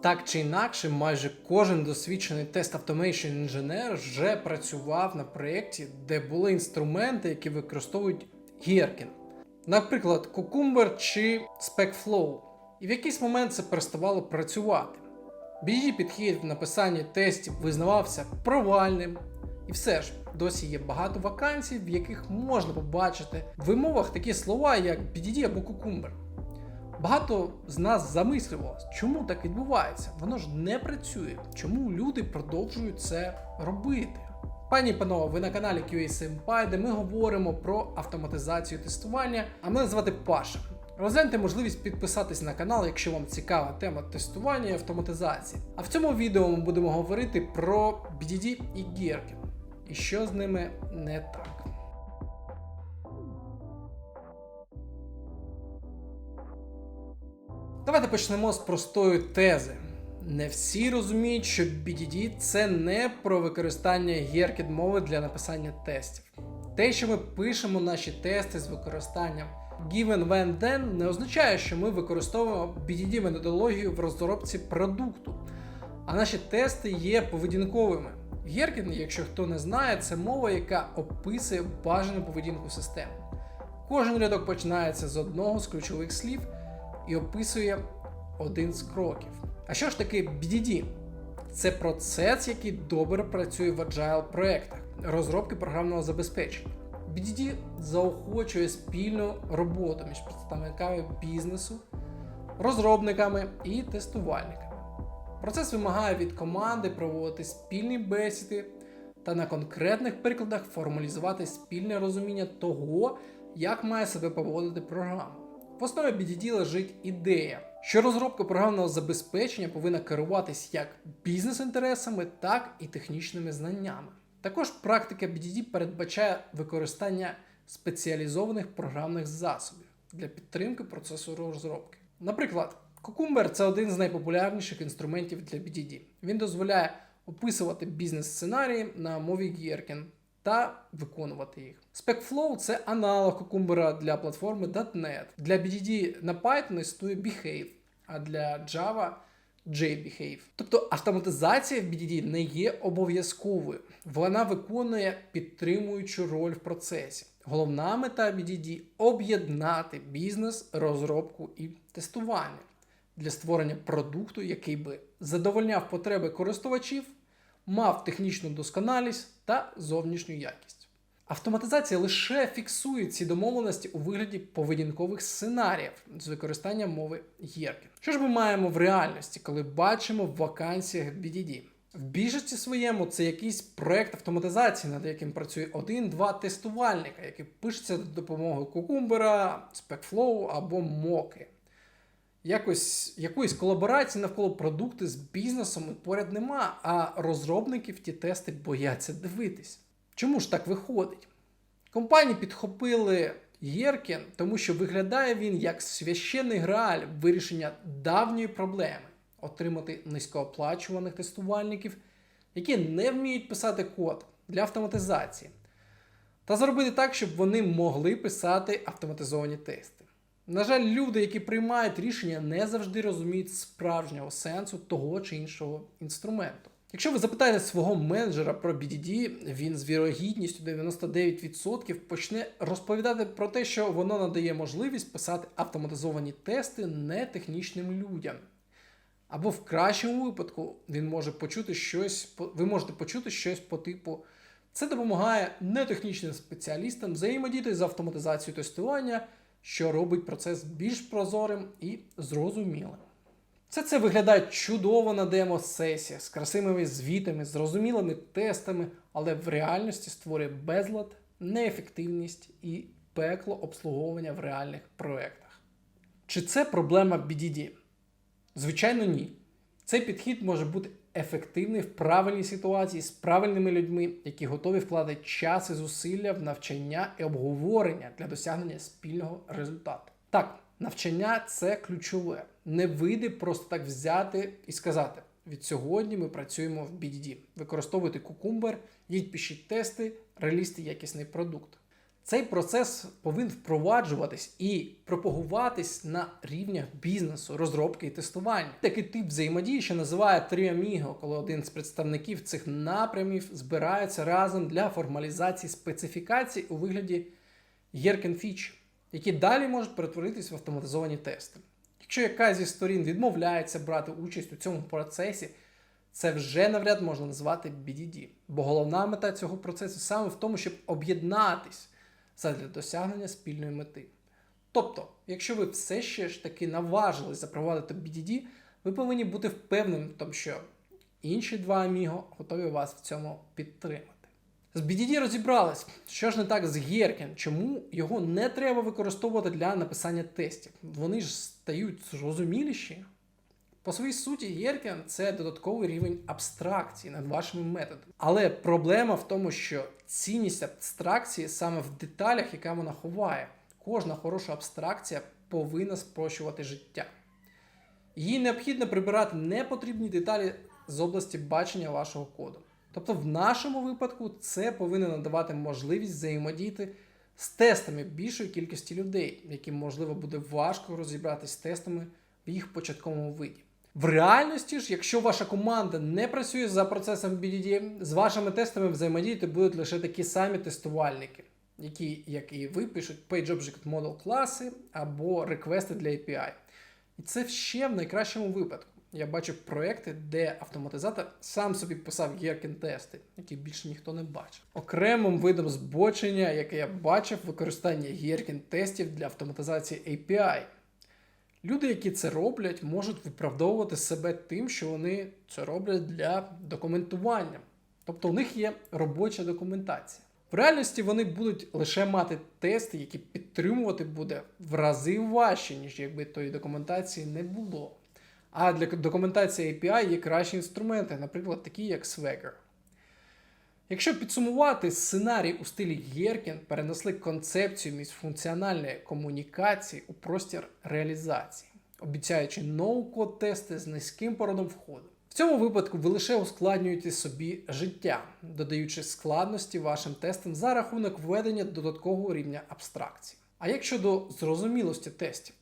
Так чи інакше, майже кожен досвідчений тест автомейшн інженер вже працював на проєкті, де були інструменти, які використовують Gherkin. Наприклад, Cucumber чи SpecFlow. І в якийсь момент це переставало працювати. BD підхід в написанні тестів визнавався провальним. І все ж, досі є багато вакансій, в яких можна побачити в вимовах такі слова, як BDD або Cucumber. Багато з нас замислювалось, чому так відбувається? Воно ж не працює. Чому люди продовжують це робити? Пані панове, ви на каналі QA Senpai, де ми говоримо про автоматизацію тестування. А мене звати Паша. Розгляньте можливість підписатись на канал, якщо вам цікава тема тестування і автоматизації. А в цьому відео ми будемо говорити про BDD і Gherkin. І що з ними не так. Давайте почнемо з простої тези. Не всі розуміють, що BDD це не про використання Gherkin мови для написання тестів. Те, що ми пишемо наші тести з використанням given when then, не означає, що ми використовуємо BDD методологію в розробці продукту, а наші тести є поведінковими. Gherkin, якщо хто не знає, це мова, яка описує бажану поведінку системи. Кожен рядок починається з одного з ключових слів і описує один з кроків. А що ж таке BDD? Це процес, який добре працює в agile проєктах розробки програмного забезпечення. BDD заохочує спільну роботу між представниками бізнесу, розробниками і тестувальниками. Процес вимагає від команди проводити спільні бесіди та на конкретних прикладах формалізувати спільне розуміння того, як має себе поводити програма. В основі BDD лежить ідея, що розробка програмного забезпечення повинна керуватись як бізнес-інтересами, так і технічними знаннями. Також практика BDD передбачає використання спеціалізованих програмних засобів для підтримки процесу розробки. Наприклад, Cucumber це один з найпопулярніших інструментів для BDD. Він дозволяє описувати бізнес-сценарії на мові Gherkin та виконувати їх. SpecFlow це аналог Cucumber для платформи .NET. Для BDD на Python існує Behave, а для Java JBehave. Тобто автоматизація в BDD не є обов'язковою. Вона виконує підтримуючу роль в процесі. Головна мета BDD об'єднати бізнес, розробку і тестування для створення продукту, який би задовольняв потреби користувачів, мав технічну досконалість та зовнішню якість. Автоматизація лише фіксує ці домовленості у вигляді поведінкових сценаріїв з використанням мови Gherkin. Що ж ми маємо в реальності, коли бачимо в вакансіях BDD? В більшості своєму це якийсь проект автоматизації, над яким працює один-два тестувальника, які пишуться за допомогою Cucumber, SpecFlow або Moki. Якось якоїсь колаборації навколо продукту з бізнесом поряд нема, а розробників ті тести бояться дивитись. Чому ж так виходить? Компанії підхопили Єркін, тому що виглядає він як священний грааль вирішення давньої проблеми отримати низькооплачуваних тестувальників, які не вміють писати код для автоматизації, та зробити так, щоб вони могли писати автоматизовані тести. На жаль, люди, які приймають рішення, не завжди розуміють справжнього сенсу того чи іншого інструменту. Якщо ви запитаєте свого менеджера про BDD, він з вірогідністю 99% почне розповідати про те, що воно надає можливість писати автоматизовані тести нетехнічним людям. Або в кращому випадку він може почути щось, ви можете почути щось по типу. Це допомагає нетехнічним спеціалістам взаємодіяти з автоматизацією тестування, що робить процес більш прозорим і зрозумілим. Все це виглядає чудово на демо-сесіях з красивими звітами, зрозумілими тестами, але в реальності створює безлад, неефективність і пекло обслуговування в реальних проєктах. Чи це проблема BDD? Звичайно, ні. Цей підхід може бути ефективний в правильній ситуації з правильними людьми, які готові вкладати час і зусилля в навчання і обговорення для досягнення спільного результату. Так, навчання це ключове. Не вийде просто так взяти і сказати: від сьогодні ми працюємо в BDD. Використовуйте Cucumber, їдь пишіть тести, релізьте якісний продукт. Цей процес повинен впроваджуватись і пропагуватись на рівнях бізнесу, розробки і тестування. Такий тип взаємодії, що називає тріаміго, коли один з представників цих напрямів збирається разом для формалізації специфікацій у вигляді Єркен фіч, які далі можуть перетворитись в автоматизовані тести. Якщо якась зі сторін відмовляється брати участь у цьому процесі, це вже навряд можна назвати BDD. Бо головна мета цього процесу саме в тому, щоб об'єднатись задля досягнення спільної мети. Тобто, якщо ви все ще ж таки наважились запровадити BDD, ви повинні бути впевнені що інші два аміго готові вас в цьому підтримати. З BDD розібрались, що ж не так з Геркен, чому його не треба використовувати для написання тестів. Вони ж стають зрозуміліші. По своїй суті, Єркен це додатковий рівень абстракції над вашими методами. Але проблема в тому, що цінність абстракції саме в деталях, яка вона ховає. Кожна хороша абстракція повинна спрощувати життя. Їй необхідно прибирати непотрібні деталі з області бачення вашого коду. Тобто, в нашому випадку це повинно надавати можливість взаємодіяти з тестами більшої кількості людей, яким можливо буде важко розібратися з тестами в їх початковому виді. В реальності ж, якщо ваша команда не працює за процесом BDD, з вашими тестами взаємодіяти будуть лише такі самі тестувальники, які, як і ви, пишуть PageObject Model класи або реквести для API. І це ще в найкращому випадку. Я бачив проекти, де автоматизатор сам собі писав Gherkin тести, які більше ніхто не бачив. Окремим видом збочення, яке я бачив, використання Gherkin тестів для автоматизації API. Люди, які це роблять, можуть виправдовувати себе тим, що вони це роблять для документування. Тобто у них є робоча документація. В реальності вони будуть лише мати тести, які підтримувати буде в рази важче, ніж якби тої документації не було. А для документації API є кращі інструменти, наприклад, такі як Swagger. Якщо підсумувати, сценарій у стилі Геркін перенесли концепцію міжфункціональної комунікації у простір реалізації, обіцяючи ноу-код тести з низьким породом входу. В цьому випадку ви лише ускладнюєте собі життя, додаючи складності вашим тестам за рахунок введення додаткового рівня абстракції. А як щодо зрозумілості тестів?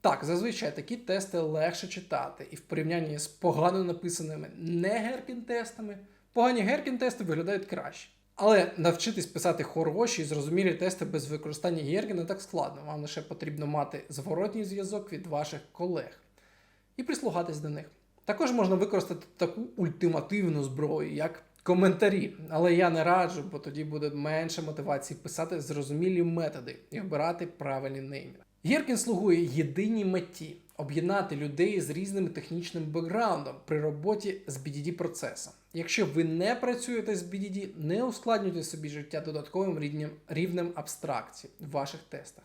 Так, зазвичай такі тести легше читати, і в порівнянні з погано написаними не Геркін-тестами, погані Геркін-тести виглядають краще. Але навчитись писати хороші і зрозумілі тести без використання Геркін не так складно. Вам лише потрібно мати зворотній зв'язок від ваших колег і прислухатись до них. Також можна використати таку ультимативну зброю, як коментарі, але я не раджу, бо тоді буде менше мотивації писати зрозумілі методи і обирати правильні неймінги. Гіркін слугує єдиній меті об'єднати людей з різним технічним бекграундом при роботі з BDD процесом. Якщо ви не працюєте з BDD, не ускладнюйте собі життя додатковим рівнем, рівнем абстракції в ваших тестах.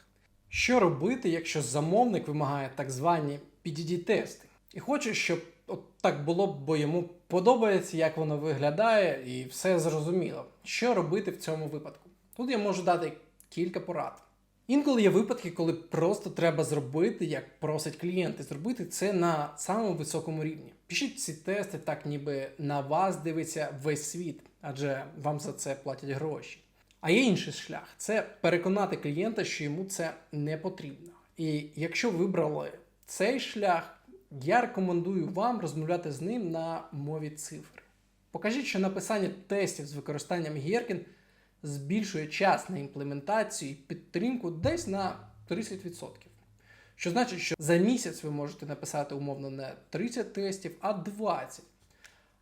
Що робити, якщо замовник вимагає так звані PDD-тести і хоче, щоб от так було, бо йому подобається, як воно виглядає, і все зрозуміло. Що робити в цьому випадку? Тут я можу дати кілька порад. Інколи є випадки, коли просто треба зробити, як просить клієнти, зробити це на самому високому рівні. Пишіть ці тести, так ніби на вас дивиться весь світ, адже вам за це платять гроші. А є інший шлях це переконати клієнта, що йому це не потрібно. І якщо вибрали цей шлях, я рекомендую вам розмовляти з ним на мові цифр. Покажіть, що написання тестів з використанням Геркін збільшує час на імплементацію і підтримку десь на 30%. Що значить, що за місяць ви можете написати умовно не 30 тестів, а 20.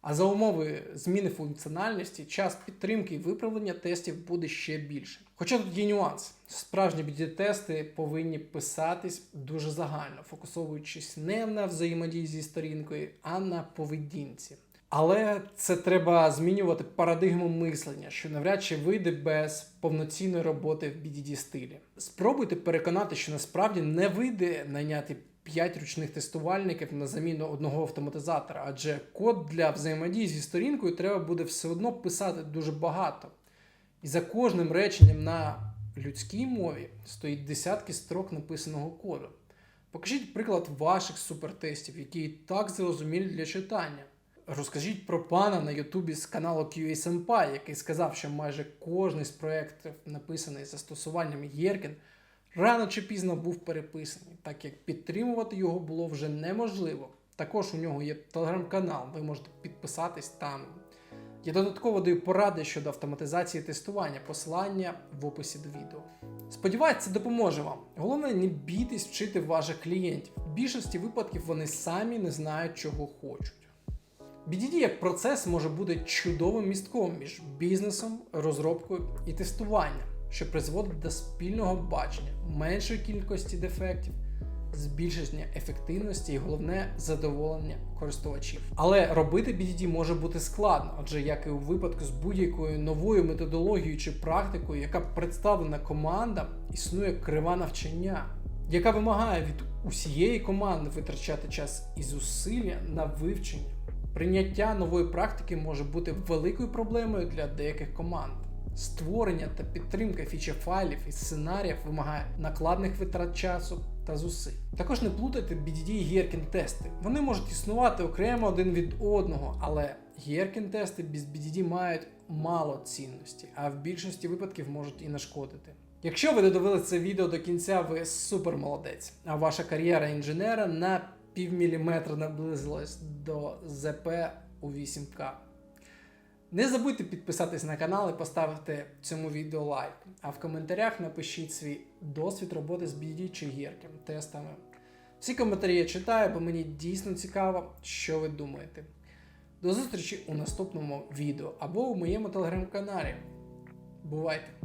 А за умови зміни функціональності, час підтримки і виправлення тестів буде ще більше. Хоча тут є нюанс. Справжні BD-тести повинні писатись дуже загально, фокусовуючись не на взаємодії зі сторінкою, а на поведінці. Але це треба змінювати парадигму мислення, що навряд чи вийде без повноцінної роботи в BDD стилі. Спробуйте переконати, що насправді не вийде найняти 5 ручних тестувальників на заміну одного автоматизатора, адже код для взаємодії зі сторінкою треба буде все одно писати дуже багато. І за кожним реченням на людській мові стоїть десятки строк написаного коду. Покажіть приклад ваших супертестів, які і так зрозумілі для читання. Розкажіть про пана на Ютубі з каналу QA Senpai, який сказав, що майже кожний з проєктів, написаний застосуванням Єркін, рано чи пізно був переписаний, так як підтримувати його було вже неможливо. Також у нього є телеграм-канал, ви можете підписатись там. Я додатково даю поради щодо автоматизації тестування, посилання в описі до відео. Сподіваюсь, це допоможе вам. Головне, не бійтесь вчити ваших клієнтів. В більшості випадків вони самі не знають, чого хочуть. BDD як процес може бути чудовим містком між бізнесом, розробкою і тестуванням, що призводить до спільного бачення, меншої кількості дефектів, збільшення ефективності і головне задоволення користувачів. Але робити BDD може бути складно, адже як і у випадку з будь-якою новою методологією чи практикою, яка представлена командам, існує крива навчання, яка вимагає від усієї команди витрачати час і зусилля на вивчення. Прийняття нової практики може бути великою проблемою для деяких команд. Створення та підтримка фічі файлів і сценаріїв вимагає накладних витрат часу та зусиль. Також не плутайте BDD і Gherkin тести. Вони можуть існувати окремо один від одного, але Gherkin тести без BDD мають мало цінності, а в більшості випадків можуть і нашкодити. Якщо ви додивили це відео до кінця, ви супер молодець, а ваша кар'єра інженера на півміліметра наблизилась до ЗП у 8К. Не забудьте підписатись на канал і поставити цьому відео лайк. А в коментарях напишіть свій досвід роботи з BD чи гірким тестами. Всі коментарі я читаю, бо мені дійсно цікаво, що ви думаєте. До зустрічі у наступному відео або у моєму телеграм-каналі. Бувайте!